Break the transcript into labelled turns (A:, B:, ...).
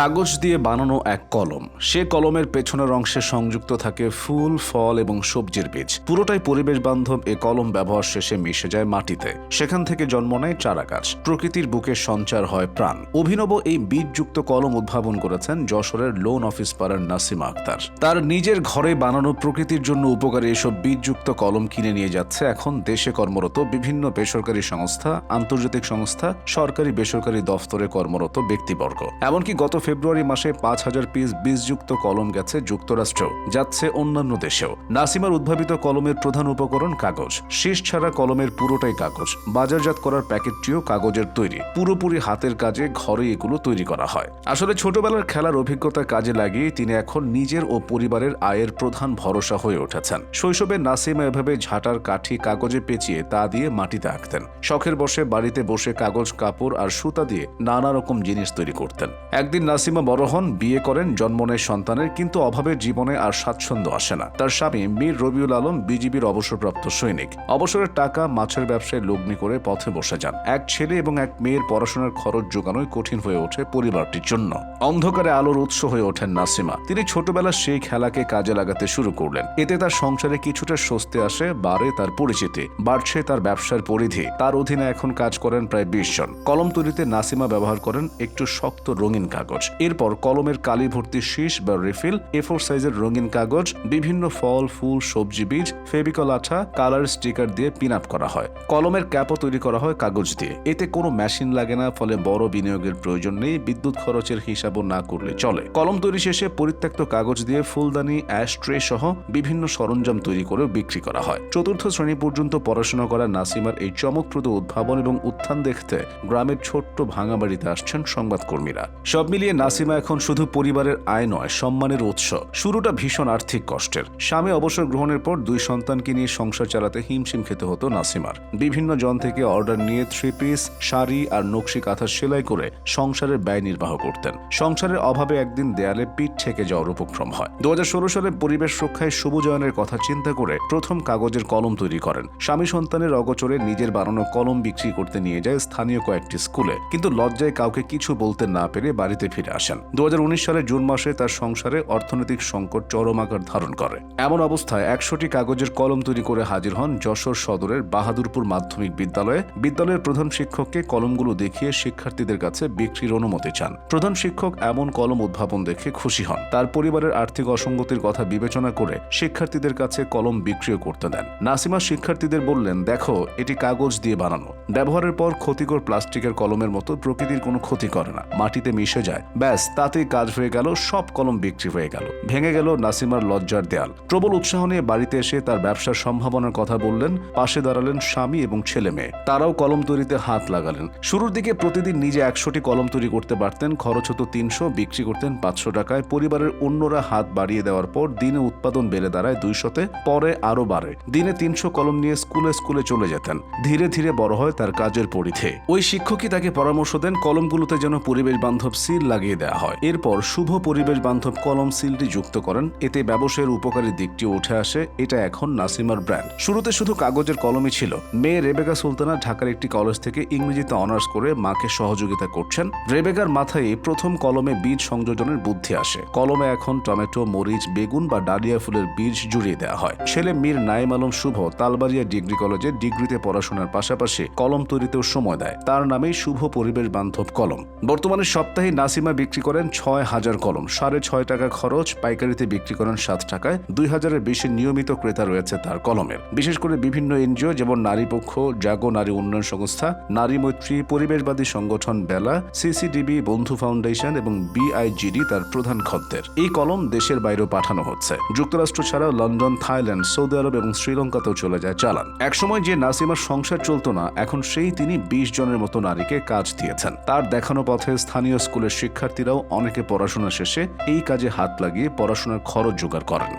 A: কাগজ দিয়ে বানানো এক কলম। সে কলমের পেছনের অংশে সংযুক্ত থাকে ফুল, ফল এবং সবজির বীজ। পুরোটাই পরিবেশ বান্ধব, এ কলম ব্যবহার শেষে মিশে যায় মাটিতে। সেখান থেকে জন্ম নেয় চারা গাছ। প্রকৃতির বুকে সঞ্চার হয় প্রাণ। অভিনব এই বীজযুক্ত কলম উদ্ভাবন করেছেন যশোরের লোন অফিস পাড়ার নাসিমা আক্তার। তার নিজের ঘরে বানানো প্রকৃতির জন্য উপকারী এসব বীজযুক্ত কলম কিনে নিয়ে যাচ্ছে এখন দেশে কর্মরত বিভিন্ন বেসরকারি সংস্থা, আন্তর্জাতিক সংস্থা সরকারি বেসরকারি দফতরে কর্মরত ব্যক্তিবর্গ। এমনকি গত ফেব্রুয়ারি মাসে পাঁচ হাজার পিস বীজযুক্ত কলম গেছে যুক্তরাষ্ট্রেও যাচ্ছে অন্যান্য দেশেও। নাসিমার উদ্ভাবিত কলমের প্রধান উপকরণ কাগজ। শীষ ছাড়া কলমের পুরোটাই কাগজ। বাজারজাত করার প্যাকেটটিও কাগজের তৈরি। পুরোপুরি হাতের কাজে ঘরে এগুলো তৈরি করা হয়। আসলে ছোটবেলার খেলার অভিজ্ঞতা কাজে লাগিয়ে তিনি এখন নিজের ও পরিবারের আয়ের প্রধান ভরসা হয়ে উঠেছেন। শৈশবে নাসিমা এভাবে ঝাঁটার কাঠি কাগজে পেঁচিয়ে তা দিয়ে মাটিতে আঁকতেন। শখের বসে বাড়িতে বসে কাগজ, কাপড় আর সুতা দিয়ে নানা রকম জিনিস তৈরি করতেন। একদিন নাসিমা বড় হন, বিয়ে করেন, জন্ম নেয় সন্তানের, কিন্তু অভাবের জীবনে আর স্বাচ্ছন্দ্য আসে না। তার স্বামী মীর রবিউল আলম, বিজিবির অবসরপ্রাপ্ত সৈনিক। অবসরের টাকা, মাছের ব্যবসায় লগ্নি করে পথে বসে যান। এক ছেলে এবং এক মেয়ের পড়াশোনার খরচ যোগানোই কঠিন হয়ে ওঠে পরিবারটির জন্য। অন্ধকারে আলোর উৎস হয়ে ওঠেন নাসিমা। তিনি ছোটবেলার সেই খেলাকে কাজে লাগাতে শুরু করলেন। এতে তার সংসারে কিছুটা স্বস্তি আসে, বাড়ে তার পরিচিতি, বাড়ছে তার ব্যবসার পরিধি। তার অধীনে এখন কাজ করেন প্রায় বিশ জন। কলম তৈরিতে নাসিমা ব্যবহার করেন একটু শক্ত রঙিন কাগজ। এরপর কলমের কালি ভর্তি শীষ বা রিফিল এফোর সাইজের রঙিন কাগজ, বিভিন্ন ফল, ফুল, সবজি বীজ ফেবিকল আঠা, কালার স্টিকার দিয়ে পিন আপ করা হয়। কলমের ক্যাপও তৈরি করা হয় কাগজ দিয়ে। এতে কোনো মেশিন লাগে না, ফলে বড় বিনিয়োগের প্রয়োজন নেই, বিদ্যুৎ খরচের হিসাবও না করলে চলে। কলম তৈরি শেষে পরিত্যক্ত কাগজ দিয়ে ফুলদানি অ্যাশ ট্রে সহ বিভিন্ন সরঞ্জাম তৈরি করে বিক্রি করা হয়। চতুর্থ শ্রেণি পর্যন্ত পড়াশোনা করা নাসিমার এই চমকপ্রদ উদ্ভাবন এবং উত্থান দেখতে গ্রামের ছোট্ট ভাঙা বাড়িতে আসছেন সংবাদকর্মীরা। সব মিলিয়ে নাসিমা এখন শুধু পরিবারের আয় নয়, সম্মানের উৎস। শুরুটা ভীষণ আর্থিক কষ্টের। স্বামী অবসর গ্রহণের পর দুই সন্তানকে নিয়ে সংসার চালাতে হিমশিম খেতে হতো নাসিমার। বিভিন্ন জন থেকে অর্ডার নিয়ে থ্রি পিস শাড়ি আর নকশি কাঁথা সেলাই করে সংসারের ব্যয় নির্বাহ করতেন। সংসারের অভাবে একদিন দেয়ালে পিঠ ঠেকে যাওয়ার উপক্রম হয়। দু হাজার ষোলো সালে পরিবেশ রক্ষায় সবুজায়নের কথা চিন্তা করে প্রথম কাগজের কলম তৈরি করেন। স্বামী সন্তানের অগোচরে নিজের বানানো কলম বিক্রি করতে নিয়ে যায় স্থানীয় কয়েকটি স্কুলে। কিন্তু লজ্জায় কাউকে কিছু বলতে না পেরে বাড়িতে ফিরে আসেন। দু সালের জুন মাসে তার সংসারে অর্থনৈতিক সংকট চরম আকার ধারণ করে। এমন অবস্থায় একশোটি কাগজের কলম তৈরি করে হাজির হন যশোর সদরের বাহাদুরপুর মাধ্যমিক বিদ্যালয়ে। বিদ্যালয়ের প্রধান শিক্ষককে কলমগুলো দেখিয়ে শিক্ষার্থীদের কাছে বিক্রির অনুমতি চান। প্রধান শিক্ষক এমন কলম উদ্ভাবন দেখে খুশি হন। তার পরিবারের আর্থিক অসঙ্গতির কথা বিবেচনা করে শিক্ষার্থীদের কাছে কলম বিক্রিও করতে দেন। নাসিমা শিক্ষার্থীদের বললেন, দেখো, এটি কাগজ দিয়ে বানানো। ব্যবহারের পর ক্ষতিকর প্লাস্টিকের কলমের মতো প্রকৃতির কোনো ক্ষতি করে না। মাটিতে মিশে যায়। ব্যাস, তাতেই কাজ হয়ে গেল, সব কলম বিক্রি হয়ে গেল। ভেঙে গেল নাসিমার লজ্জার দেয়াল। প্রবল উৎসাহ নিয়ে বাড়িতে এসে তার ব্যবসার সম্ভাবনার কথা বললেন, পাশে দাঁড়ালেন স্বামী এবং ছেলে মেয়ে। তারাও কলম তৈরিতে হাত লাগালেন। শুরুর দিকে প্রতিদিন নিজে একশোটি কলম তৈরি করতে পারতেন, খরচ হতো তিনশো, বিক্রি করতেন পাঁচশো টাকায়। পরিবারের অন্যরা হাত বাড়িয়ে দেওয়ার পর দিনে উৎপাদন বেড়ে দাঁড়ায় দুইশোতে, পরে আরও বাড়ে। দিনে তিনশো কলম নিয়ে স্কুলে স্কুলে চলে যেতেন। ধীরে ধীরে বড় হয় তার কাজের পরিধে। ওই শিক্ষকই তাকে পরামর্শ দেন, কলমগুলোতে যেন পরিবেশ বান্ধব সিল লাগিয়ে দেওয়া হয়। এরপর শুভ পরিবেশ বান্ধব কলম সিলটি যুক্ত করেন। এতে ব্যবসায়ের উপকারী দিকটি উঠে আসে, এটা এখন নাসিমার ব্র্যান্ড। শুরুতে শুধু কাগজের কলমই ছিল। মেয়ে রেবেকা সুলতানা ঢাকার একটি কলেজ থেকে ইংরেজিতে অনার্স করে মাকে সহযোগিতা করছেন। রেবেকার মাথায় প্রথম কলমে বীজ সংযোজনের বুদ্ধি আসে। কলমে এখন টমেটো, মরিচ, বেগুন বা ডালিয়া ফুলের বীজ জুড়িয়ে দেওয়া হয়। ছেলে মীর নাইম আলম শুভ তালবাড়িয়া ডিগ্রি কলেজে ডিগ্রিতে পড়াশোনার পাশাপাশি কলম তৈরিতেও সময় দেয়। তার নামেই শুভ পরিবেশ বান্ধব কলম। বর্তমানে সপ্তাহে নাসিমা বিক্রি করেন ছয় হাজার কলম। সাড়ে ছয় টাকা খরচ, পাইকারিতে বিক্রি করেন সাত টাকায়। দুই হাজারের বেশি নিয়মিত ক্রেতা রয়েছে তার কলমের বিশেষ করে বিভিন্ন এনজিও যেমন নারী পক্ষ, জাগো নারী উন্নয়ন সংস্থা, নারী মৈত্রী, পরিবেশবাদী সংগঠন বেলা, সিসিডিবি, বন্ধু ফাউন্ডেশন এবং বিআইজিডি তার প্রধান খদ্দের। এই কলম দেশের বাইরেও পাঠানো হচ্ছে। যুক্তরাষ্ট্র ছাড়াও লন্ডন, থাইল্যান্ড, সৌদি আরব এবং শ্রীলঙ্কাতেও চলে যায় চালান। একসময় যে নাসিমার সংসার চলতো না, এখন সেই তিনি বিশ জনের মতো নারীকে কাজ দিয়েছেন। তার দেখানো পথে স্থানীয় স্কুলের শিক্ষার্থীরাও অনেকে পড়াশোনা শেষে এই কাজে হাত লাগিয়ে পড়াশোনার খরচ জোগাড় করেন।